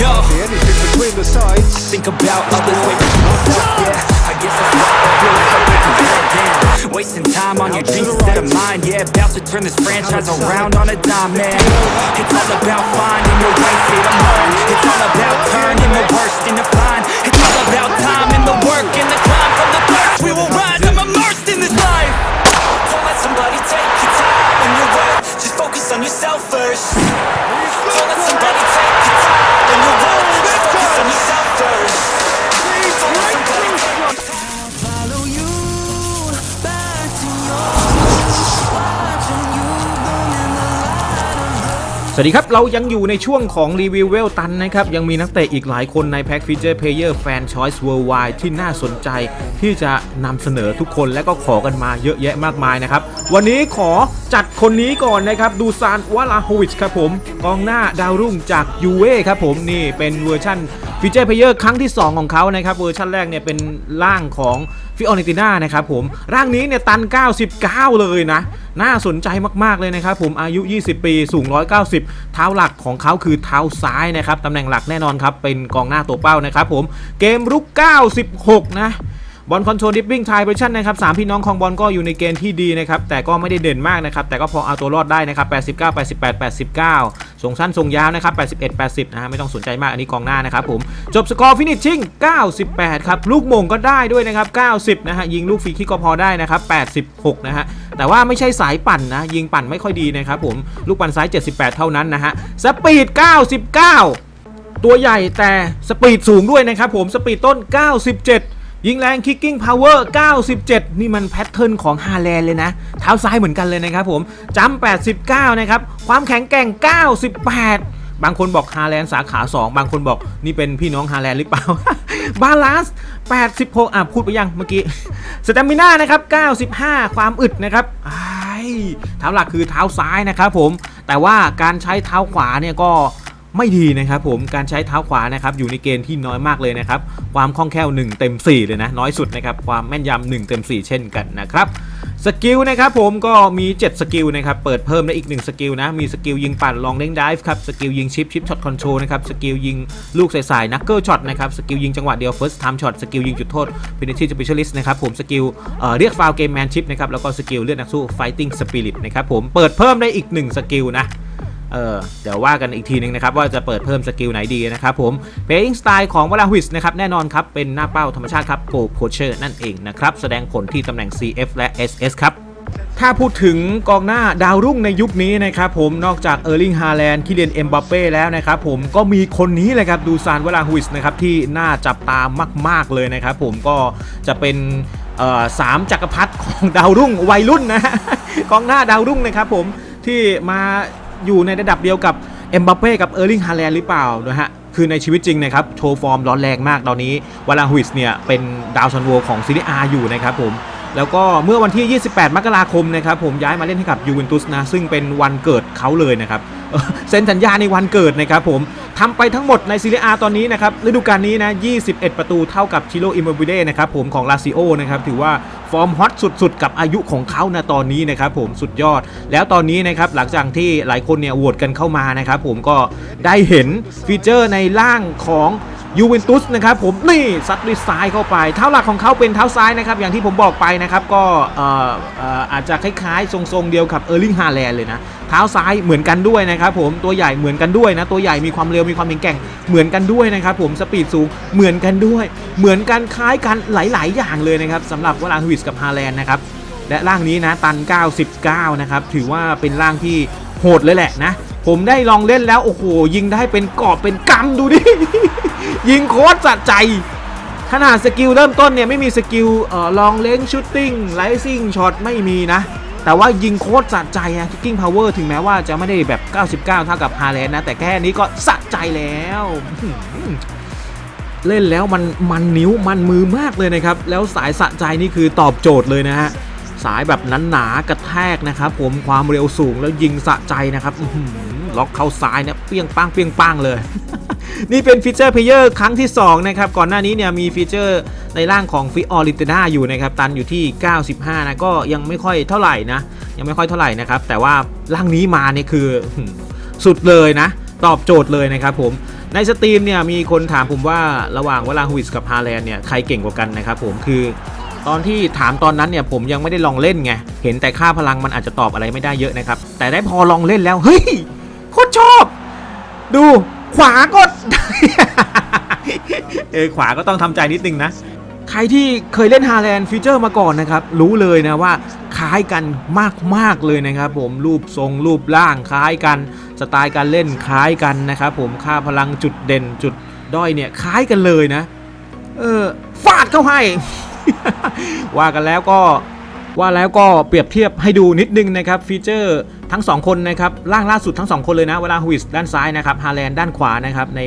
Yo, Anything between the sides. think about others way before myself, yeah. I guess that's what I feel like I'm breaking down, Wasting time on your dreams instead of mine, yeah. About to turn this franchise around on a dime, man. It's all about finding your right state of mind. It's all about turning the worst into fine. It's all about time and the work and the climb From the thirst we will rise, I'm immersed in this life. Don't let somebody take your time and your worth. Just focus on yourself first. Don't let somebody วัสดีครับ เรายังอยู่ในช่วงของรีวิวเวลตันนะครับ ยังมีนักเตะอีกหลายคนในแพ็กฟีเจอร์เพลเยอร์แฟนชอยส์เวิร์ไวที่น่าสนใจ ที่จะนำเสนอทุกคนและก็ขอกันมาเยอะแยะมากมายนะครับ วันนี้ขอจัดคนนี้ก่อนนะครับ ดูซานวาลาโฮวิชครับผม กองหน้าดาวรุ่งจากยูเว่ครับผมนี่เป็นเวอร์ชั่น ฟีเจอร์เพเยอร์ครั้งที่ 2 ของเขานะครับเวอร์ชันแรกเนี่ยเป็นร่างของฟิออเนติน่านะครับผมร่างนี้เนี่ยตัน 99 เลยนะ น่าสนใจมาก ๆ เลยนะครับผมอายุ 20 ปีสูง 190 เท้าหลักของเขาคือเท้าซ้ายนะครับตำแหน่งหลักแน่นอนครับ เป็นกองหน้าตัวเป้านะครับผมเกมรุก 96 นะบอลคอนโทรลดิปปิ้งไทเ r อร์ชันนะครับสามพี่น้องของบอลก็อยู่ในเกณฑ์ที่ดีนะครับ แต่ก็ไม่ได้เด่นมากนะครับ แต่ก็พอเอาตัวรอดได้นะครับ 89 88 89 ส่งสั้นส่งยาวนะครับ81 80นะฮะไม่ต้องสนใจมากอันนี้กองหน้านะครับผมจบสกอร์ฟินิชชิ่ง98 ครับ ลูกมงก็ได้ด้วยนะครับ 90 นะฮะยิงลูกฟรีคิกก็พอได้นะครับ 86 นะฮะแต่ว่าไม่ใช่สายปั่นนะ ยิงปั่นไม่ค่อยดีนะครับผมลูกปั่นซ้าย 78 เท่านั้นนะฮะสปีด 99 ตัวใหญ่แต่สปีดสูงด้วยนะครับผมสปีดต้น 97 ยิงแรงคิกกิ้งพาวเวอร์97 นี่มันแพทเทิร์นของฮาแลนเลยนะ เท้าซ้ายเหมือนกันเลยนะครับผมจัม89 นะครับ ความแข็งแกร่ง 98บางคนบอกฮาแลนด์สาขา 2 บางคนบอกนี่เป็นพี่น้องฮาแลนด์หรือเปล่า บาลานซ์86 อะ พูดไปยังเมื่อกี้สเตมิน่านะครับ 95 ความอึดนะครับเท้าหลักคือเท้าซ้ายนะครับผม แต่ว่าการใช้เท้าขวาเนี่ยก็ ไม่ดีนะครับผมการใช้เท้าขวานะครับอยู่ในเกณฑ์ที่น้อยมากเลยนะครับความคล่องแคล่ว 1 เต็ม 4 เลยนะน้อยสุดนะครับความแม่นยำ1เต็ม 4 เช่นกันนะครับสกิลนะครับผมก็มี 7 สกิลนะครับเปิดเพิ่มได้อีก 1 สกิลนะมีสกิลยิงปั่นลองเด้งดิฟครับสกิลยิงชิปชิปช็อตคอนโทรลนะครับสกิลยิงลูกใส่ๆนักเกิลช็อตนะครับสกิลยิงจังหวะเดียว first time shot สกิลยิงจุดโทษ penalty specialist นะครับผมสกิลเรียกฟาวเกมแมนชิพนะครับแล้วก็สกิลเลือดนักสู้ fighting spirit นะครับผมเปิดเพิ่มได้อีก 1 สกิลนะ เออเดี๋ยวว่ากันอีกทีนึงนะครับว่าจะเปิดเพิ่มสกิลไหนดีนะครับผม Playing Style ของวลาวิสนะครับแน่นอนครับเป็นหน้าเป้าธรรมชาติครับ Go Poacher นั่นเองนะครับแสดงผลที่ตำแหน่ง CF และ SS ครับถ้าพูดถึงกองหน้าดาวรุ่งในยุคนี้นะครับผมนอกจากเออร์ลิงฮาแลนด์คิเลียนเอ็มบัปเป้แล้วนะครับผมก็มีคนนี้เลยครับดูซานเวลาฮุิสนะครับที่น่าจับตามาก ๆเลยนะครับผมก็จะเป็นสามจักรพรรดิของดาวรุ่งวัยรุ่นนะกองหน้าดาวรุ่งนะครับผมที่มา อยู่ในระดับเดียวกับเอ็มบัปเป้กับเออร์ลิงฮาแลนด์หรือเปล่านะฮะคือในชีวิตจริงนะครับโชว์ฟอร์มร้อนแรงมากตอนนี้วลาฮุิสเนี่ยเป็นดาวซันโวของซีรีอาอยู่นะครับผมแล้วก็เมื่อวันที่ 28 มกราคมนะครับผมย้ายมาเล่นให้กับยูเวนตุสนะซึ่งเป็นวันเกิดเขาเลยนะครับ เซ็นสัญญาในวันเกิดนะครับผมทำไปทั้งหมดในซีรีอาตอนนี้นะครับฤดูกาลนี้นะ 21 ประตูเท่ากับชิโรอิมบิเดนะครับผมของลาซิโอนะครับถือว่าฟอร์มฮอตสุดๆ กับอายุของเขานะตอนนี้นะครับผมสุดยอด แล้วตอนนี้นะครับหลังจากที่หลายคนเนี่ยโหวตกันเข้ามานะครับผมก็ได้เห็นฟีเจอร์ในร่างของ ยูเวนตุสนะครับผมนี่ซัดด้วยซ้ายเข้าไป เท้าหลักของเขาเป็นเท้าซ้ายนะครับ อย่างที่ผมบอกไปนะครับ ก็เอ่อเอ่ออาจจะคล้ายๆ ทรงๆเดียวกับเออร์ลิงฮาแลนด์เลยนะ เท้าซ้ายเหมือนกันด้วยนะครับผมตัวใหญ่เหมือนกันด้วยนะ ตัวใหญ่มีความเร็วมีความแข็งแกร่งเหมือนกันด้วยนะครับผมสปีดสูงเหมือนกันด้วย เหมือนกันคล้ายกันหลาย ๆ อย่างเลยนะครับสำหรับวลาฮวิสกับฮาแลนด์นะครับและร่างนี้นะตัน 99 นะครับถือว่าเป็นร่างที่โหดเลยแหละนะ ผมได้ลองเล่นแล้วโอ้โหยิงได้เป็นกอบเป็นกำดูดิ ยิงโคตรสะใจ ขนาดสกิลเริ่มต้นเนี่ยไม่มีสกิลเอ่อลองเล้งชูตติ้งไลซิ่งช็อตไม่มีนะ แต่ว่ายิงโคตรสะใจอะคิกกิ้งพาวเวอร์ถึงแม้ว่าจะไม่ได้แบบ 99 เท่ากับฮาแลนนะ แต่แค่นี้ก็สะใจแล้ว เล่นแล้วมันมันนิ้วมันมือมากเลยนะครับ แล้วสายสะใจนี่คือตอบโจทย์เลยนะฮะสายแบบนั้นหนากระแทกนะครับผมความเร็วสูงแล้วยิงสะใจนะครับ ล็อกเข้าซ้ายเนี่ยเปี้ยงป้างเปี้ยงป้างเลย นี่เป็นฟีเจอร์เพลเยอร์ครั้งที่ 2 นะครับ ก่อนหน้านี้เนี่ยมีฟีเจอร์ในร่างของฟิออริเตนาอยู่นะครับ ตันอยู่ที่ 95 นะ ก็ยังไม่ค่อยเท่าไหร่นะ ยังไม่ค่อยเท่าไหร่นะครับ แต่ว่าร่างนี้มาเนี่ยคือสุดเลยนะ ตอบโจทย์เลยนะครับผมในสตรีมเนี่ยมีคนถามผมว่าระหว่างวลาฮวิสกับฮาแลนเนี่ยใครเก่งกว่ากันนะครับผมคือตอนที่ถามตอนนั้นเนี่ยผมยังไม่ได้ลองเล่นไง เห็นแต่ค่าพลังมันอาจจะตอบอะไรไม่ได้เยอะนะครับ แต่ได้พอลองเล่นแล้ว เฮ้ย ตรชอบ ดูขวาก็เออขวาก็ต้องทำใจนิดนึงนะ ใครที่เคยเล่นฮาแลนด์ฟีเจอร์มาก่อนนะครับ รู้เลยนะว่าคล้ายกันมากๆเลยนะครับผมรูปทรงรูปร่างคล้ายกัน สไตล์การเล่นคล้ายกันนะครับผมค่าพลังจุดเด่นจุดด้อยเนี่ยคล้ายกันเลยนะ เออฟาดเข้าให้ ว่ากันแล้วก็ว่าแล้วก็เปรียบเทียบให้ดูนิดนึงนะครับฟีเจอร์ ทั้ง 2 คนนะครับล่างล่าสุดทั้ง 2 คนเลยนะ เวลาฮุิสด้านซ้ายนะครับฮาแลนด้านขวานะครับใน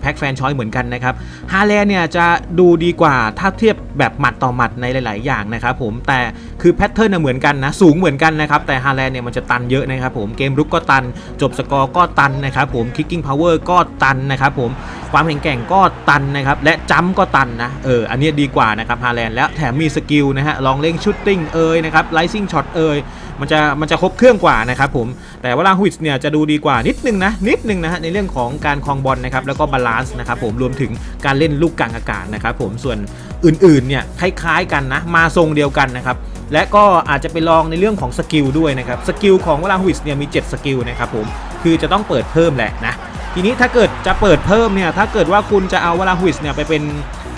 แพ็กแฟนชอยเหมือนกันนะครับฮาแลนเนี่ยจะดูดีกว่าถ้าเทียบแบบหมัดต่อหมัดในหลาย ๆ อย่างนะครับผมแต่คือแพทเทิร์นเหมือนกันนะสูงเหมือนกันนะครับแต่ฮาแลนเนี่ยมันจะตันเยอะนะครับผมเกมรุกก็ตัน จบสกอร์ก็ตันนะครับผมคิกกิ้งพาวเวอร์ก็ตันนะครับผมความแข็งแกร่งก็ตันนะครับและจัมก็ตันนะเอออันนี้ดีกว่านะครับฮาแลนแล้วแถมมีสกิลนะฮะลองเล่งชุดติ้งเอยนะครับไลซิ่งช็อตเอย มันจะมันจะครบเครื่องกว่านะครับผมแต่วเวลาฮุิสเนี่ยจะดูดีกว่านิดนึงนะนิดนึงนะฮะในเรื่องของการคลองบอลนะครับแล้วก็บาลานซ์นะครับผมรวมถึงการเล่นลูกกลางอากาศนะครับผมส่วนอื่นๆเนี่ยคล้ายๆกันนะมาทรงเดียวกันนะครับและก็อาจจะไปลองในเรื่องของสกิลด้วยนะครับสกิลของเวลาฮุิสเนี่ยมี 7 สกิลนะครับผมคือจะต้องเปิดเพิ่มแหละนะทีนี้ถ้าเกิดจะเปิดเพิ่มเนี่ยถ้าเกิดว่าคุณจะเอาเวลาฮุิสเนี่ยไปเป็น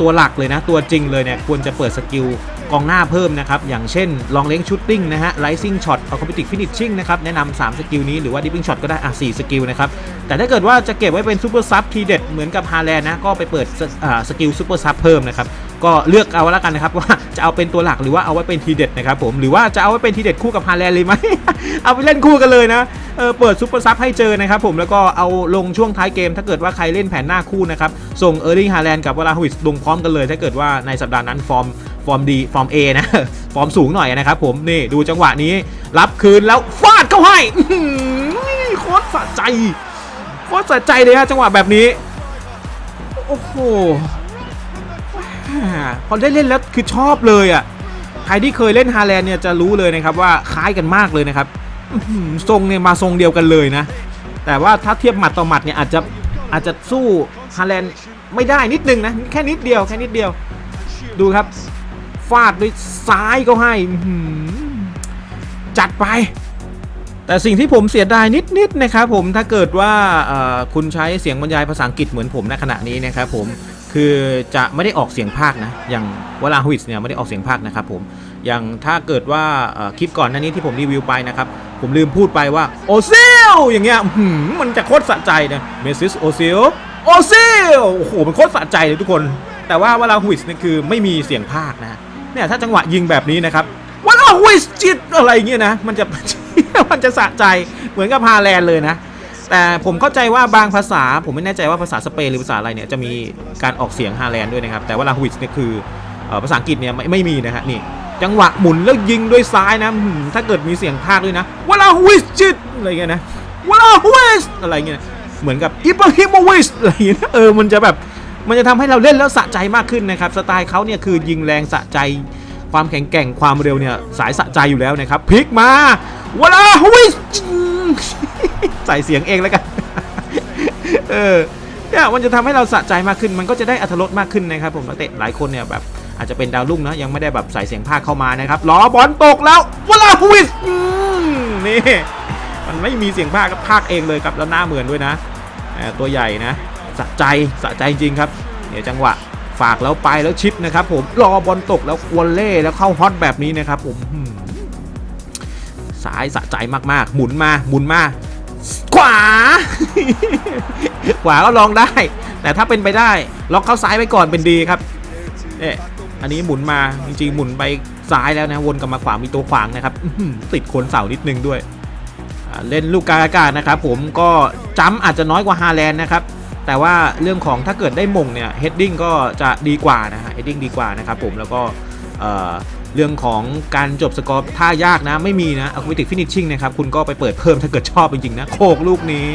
ตัวหลักเลยนะตัวจริงเลยเนี่ยควรจะเปิดสกิล กองหน้าเพิ่มนะครับ อย่างเช่นลองเล้งชูตติ้งนะฮะไลซิ่งช็อตเอคอมพิวติกฟินิชชิ่งนะครับ แนะนำ3สกิลนี้หรือว่าดิปปิ้งช็อตก็ได้อะ4สกิลนะครับ แต่ถ้าเกิดว่าจะเก็บไว้เป็นซูเปอร์ซับทีเด็ดเหมือนกับฮาแลนด์นะก็ไปเปิดสอ่าสกิลซูเปอร์ซับเพิ่มนะครับก็เลือกเอาแล้วกันนะครับว่าจะเอาเป็นตัวหลักหรือว่าเอาไว้เป็นทีเด็ดนะครับผมหรือว่าจะเอาไว้เป็นทีเด็ดคู่กับฮาแลนด์เลยไหมเอาไปเล่นคู่กันเลยนะเออเปิดซูเปอร์ซับให้เจอนะครับผมแล้วก็เอาลงช่วงท้ายเกม ถ้าเกิดว่าใครเล่นแผนหน้าคู่นะครับส่งเออร์ลิงฮาแลนด์กับวลาฮวิสลงพร้อมกันเลย ถ้าเกิดว่าในสัปดาห์นั้นฟอร์ม ฟอร์มดีฟอร์ม A นะ ฟอร์มสูงหน่อยนะครับผมนี่ดูจังหวะนี้ รับคืนแล้วฟาดเข้าให้โคตรสะใจโคตรสะใจเลยฮะจังหวะแบบนี้ โอ้โหพอได้เล่นแล้วคือชอบเลยอะใครที่เคยเล่นฮาแลนด์เนี่ยจะรู้เลยนะครับว่าคล้ายกันมากเลยนะครับทรงเนี่ยมาทรงเดียวกันเลยนะ แต่ว่าถ้าเทียบหมัดต่อหมัดเนี่ยอาจจะอาจจะสู้ฮาแลนด์ไม่ได้นิดนึงนะ แค่นิดเดียวแค่นิดเดียว ดูครับ ฟาดด้วยซ้ายก็ให้จัดไป แต่สิ่งที่ผมเสียดายนิดๆนะครับผมถ้าเกิดว่าคุณใช้เสียงบรรยายภาษาอังกฤษเหมือนผมในขณะนี้นะครับผมคือจะไม่ได้ออกเสียงภาคนะ อย่างเวลาฮวิสเนี่ยไม่ได้ออกเสียงภาคนะครับผมอย่างถ้าเกิดว่าคลิปก่อนหน้านี้ที่ผมรีวิวไปนะครับ ผมลืมพูดไปว่าโอซิลอย่างเงี้ยมันจะโคตรสะใจนะเมซิสโอซิลโอซิลโอ้โหมันโคตรสะใจเลยทุกคน แต่ว่าเวลาฮวิสเนี่ยคือไม่มีเสียงภาคนะ เนี่ยถ้าจังหวะยิงแบบนี้นะครับว่าเราฮุยจิตอะไรเงี้ยนะมันจะมันจะสะใจเหมือนกับฮาแลนด์เลยนะ แต่ผมเข้าใจว่าบางภาษา ผมไม่แน่ใจว่าภาษาสเปนหรือภาษาอะไรเนี่ยจะมีการออกเสียงฮาแลนด์ด้วยนะครับ แต่ว่าลาฮุยเนี่ยคือภาษาอังกฤษเนี่ยไม่ไม่มีนะฮะนี่จังหวะหมุนแล้วยิงด้วยซ้ายนะถ้าเกิดมีเสียงภาคด้วยนะว่าลาฮุยจิตอะไรเงี้ยนะว่าลาฮุยอะไรเงี้ยเหมือนกับอิบราฮิโมวิชอะไรเงี้ยเออมันจะแบบมันจะทำให้เราเล่นแล้วสะใจมากขึ้นนะครับสไตล์เขาเนี่ยคือยิงแรงสะใจ ความแข็งแกร่งความเร็วเนี่ยสายสะใจอยู่แล้วนะครับพลิกมาวลาฮุยใส่เสียงเองแล้วกันเออเนี่ยมันจะทำให้เราสะใจมากขึ้น มันก็จะได้อัธรสมากขึ้นนะครับ ผมนักเตะหลายคนเนี่ยแบบอาจจะเป็นดาวรุ่งนะยังไม่ได้แบบใส่เสียงภาคเข้ามานะครับล้อบอลตกแล้ววลาฮุยนี่มันไม่มีเสียงภาคก็ภาคเองเลยครับแล้วหน้าเหมือนด้วยนะเออตัวใหญ่นะสะใจสะใจจริงครับเนี่ยวจังหวะ ฝากแล้วไปแล้วชิปนะครับผมรอบอลตกแล้ววอลเล่แล้วเข้าฮอตแบบนี้นะครับผมสายสะใจมากๆ หมุนมาหมุนมาขวา ขวาก็ลองได้ แต่ถ้าเป็นไปได้ล็อกเข้าซ้ายไปก่อนเป็นดีครับเนี่ยอันนี้หมุนมาจริงๆหมุนไปซ้ายแล้วนะวนกลับมาขวามีตัวขวางนะครับติดโคนเสานิดนึงด้วยเล่นลูกกลางอากาศนะครับผมก็จ้ำอาจจะน้อยกว่าฮาแลนด์นะครับ แต่ว่าเรื่องของถ้าเกิดได้มงเนี่ยเฮดดิ้งก็จะดีกว่านะฮะเฮดดิ้งดีกว่านะครับผมแล้วก็เอ่อเรื่องของการจบสกอร์ท่ายากนะไม่มีนะอาคอมพิวติกฟินิชชิ่งนะครับคุณก็ไปเปิดเพิ่มถ้าเกิดชอบจริงๆนะโขกลูกนี้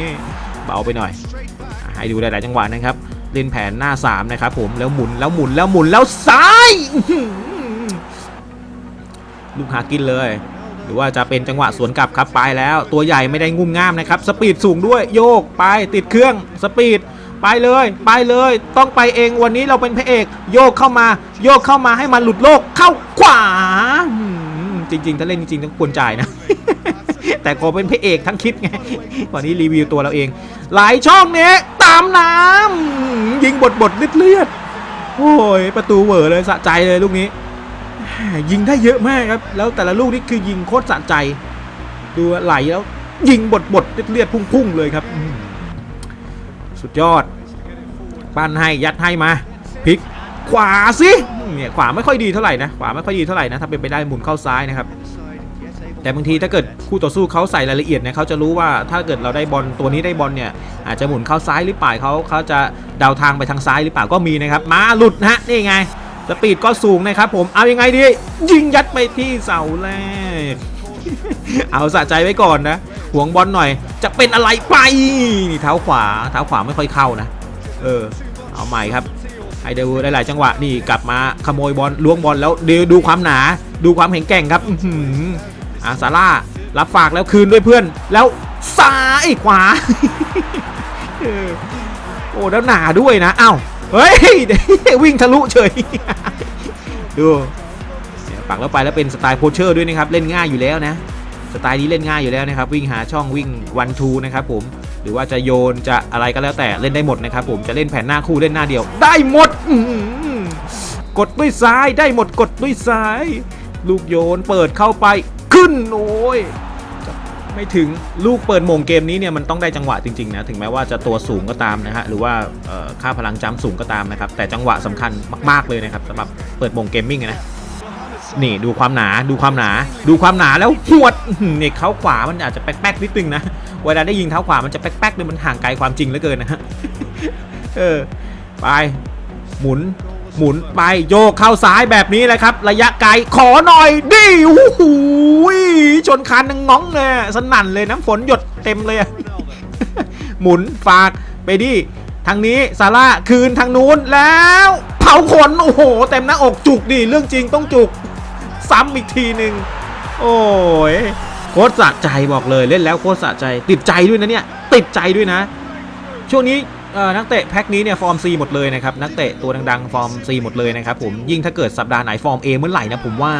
เบาไปหน่อย ให้ดูหลายๆจังหวะนะครับเล่นแผนหน้า 3 นะครับผมแล้วหมุนแล้วหมุนแล้วหมุนแล้วซ้ายลูกหากินเลย หรือว่าจะเป็นจังหวะสวนกลับครับไปแล้ว ตัวใหญ่ไม่ได้งุ่มง่ามนะครับ สปีดสูงด้วยโยกไปติดเครื่องสปีด ไปเลยไปเลยต้องไปเองวันนี้เราเป็นพระเอก โยกเข้ามาโยกเข้ามาให้มันหลุดโลกเข้าขวาจริงๆ ถ้าเล่นจริงๆต้องควรจ่ายนะ แต่ขอเป็นพระเอกทั้งคลิปไงวันนี้รีวิวตัวเราเอง หลายช่องเนี้ยตามน้ำยิงบดบดเลือดเลือดๆโอ้ยประตูเหวอเลยสะใจเลยลูกนี้ ยิงได้เยอะมากครับ แล้วแต่ละลูกนี่คือยิงโคตรสะใจ ดูไหลแล้ว ยิงบดบดเลือดๆพุ่งๆเลยครับ สุดยอด ปั้นให้ยัดให้มาพลิกขวาสิเนี่ยขวาไม่ค่อยดีเท่าไหร่นะขวาไม่ค่อยดีเท่าไหร่นะถ้าเป็นไปได้หมุนเข้าซ้ายนะครับแต่บางทีถ้าเกิดคู่ต่อสู้เขาใส่รายละเอียดเนี่ยเขาจะรู้ว่าถ้าเกิดเราได้บอลตัวนี้ได้บอลเนี่ยอาจจะหมุนเข้าซ้ายหรือเปล่าเขาเขาจะเดาทางไปทางซ้ายหรือเปล่าก็มีนะครับมาหลุดนะฮะนี่ไงสปีดก็สูงนะครับผมเอายังไงดี ยิงยัดไปที่เสาแรกเอาสะใจไว้ก่อนนะ หวงบอลหน่อย จะเป็นอะไรไปนี่เท้าขวาเท้าขวาไม่ค่อยเข้านะ เออ เอาใหม่ครับให้ดูได้หลายจังหวะนี่กลับมาขโมยบอลล้วงบอลแล้วดูดูความหนา ดูความแข็งแกร่งครับอื้อหืออาซาร่ารับฝากแล้วคืนด้วยเพื่อน แล้วซ้ายขวาโอ้แล้วหนาด้วยนะอ้าวเฮ้ยวิ่งทะลุเฉยดูปักแล้วไปแล้วเป็นสไตล์โพเชอร์ด้วยนะครับ เล่นง่ายอยู่แล้วนะ สไตล์นี้เล่นง่ายอยู่แล้วนะครับ วิ่งหาช่องวิ่งวันทูนะครับผมหรือว่าจะโยนจะอะไรก็แล้วแต่เล่นได้หมดนะครับผมจะเล่นแผ่นหน้าคู่เล่นหน้าเดียว ได้หมดกดด้วยซ้ายได้หมดกดด้วยซ้าย ลูกโยนเปิดเข้าไปขึ้นโอ้ยไม่ถึงลูกเปิดมงเกมนี้เนี่ยมันต้องได้จังหวะจริงๆนะถึงแม้ว่าจะตัวสูงก็ตามนะฮะหรือว่าค่าพลังจ้ำสูงก็ตามนะครับแต่จังหวะสำคัญมากๆเลยนะครับสำหรับเปิดมงเกมมิ่งนะ นี่ดูความหนาดูความหนา ดูความหนาแล้วหวดเนี่ยเท้าขวามันอาจจะแป๊กๆนิดนึงนะเวลาได้ยิงเท้าขวามันจะแป๊กๆเลยมันห่างไกลความจริงเหลือเกินนะฮะเออไปหมุนหมุนไปโยกเข้าซ้ายแบบนี้เลยครับ ระยะไกลขอหน่อยดิโอ้โหชนคานนังง้องเลยสนั่นเลยน้ำฝนหยดเต็มเลย หมุนฝากไปดิทางนี้ซาร่าคืนทางนู้นแล้ว เผาขน โอ้โห เต็มหน้าอกจุกดิเรื่องจริงต้องจุก ซ้ำอีกทีหนึ่งโอ้ยโคตรสะใจบอกเลยเล่นแล้วโคตรสะใจติดใจด้วยนะเนี่ยติดใจด้วยนะ ช่วงนี้นักเตะแพ็คนี้เนี่ยฟอร์ม C หมดเลยนะครับนักเตะตัวดังๆฟอร์ม C หมดเลยนะครับผมยิ่งถ้าเกิดสัปดาห์ไหนฟอร์ม A เมื่อไหร่นะผมว่า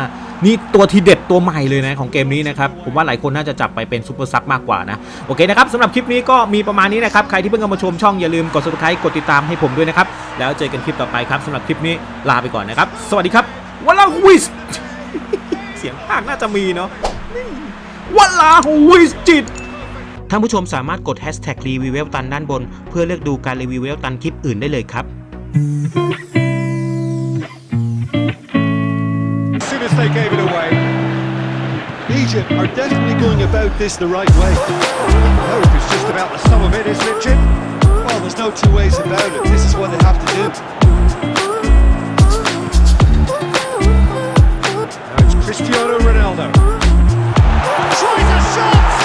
นี่ตัวทีเด็ดตัวใหม่เลยนะของเกมนี้นะครับผมว่าหลายคนน่าจะจับไปเป็นซูเปอร์ซับมากกว่านะโอเคนะครับสำหรับคลิปนี้ก็มีประมาณนี้นะครับใครที่เพิ่งเข้ามาชมช่องอย่าลืมกด subscribe กดติดตามให้ผมด้วยนะครับแล้วเจอกันคลิปต่อไปครับสำหรับคลิปนี้ลาไปก่อนนะครับสวัสดีครับวัลลาวิส สียงภาคน่าจะมีเนาะวัลลาวิสจิตท่านผู้ชมสามารถกด hashtag รีวิวเวลตันด้านบน เพื่อเลือกดูการรีวิวเวลตันคลิปอื่นได้เลยครับ As soon as they gave it away, Egypt are definitely going about this the right way. Now if it's just about the sum of it, isn't it, Jim? Well, there's no two ways about it. This is what they have to do. Cristiano Ronaldo. Tries a shot!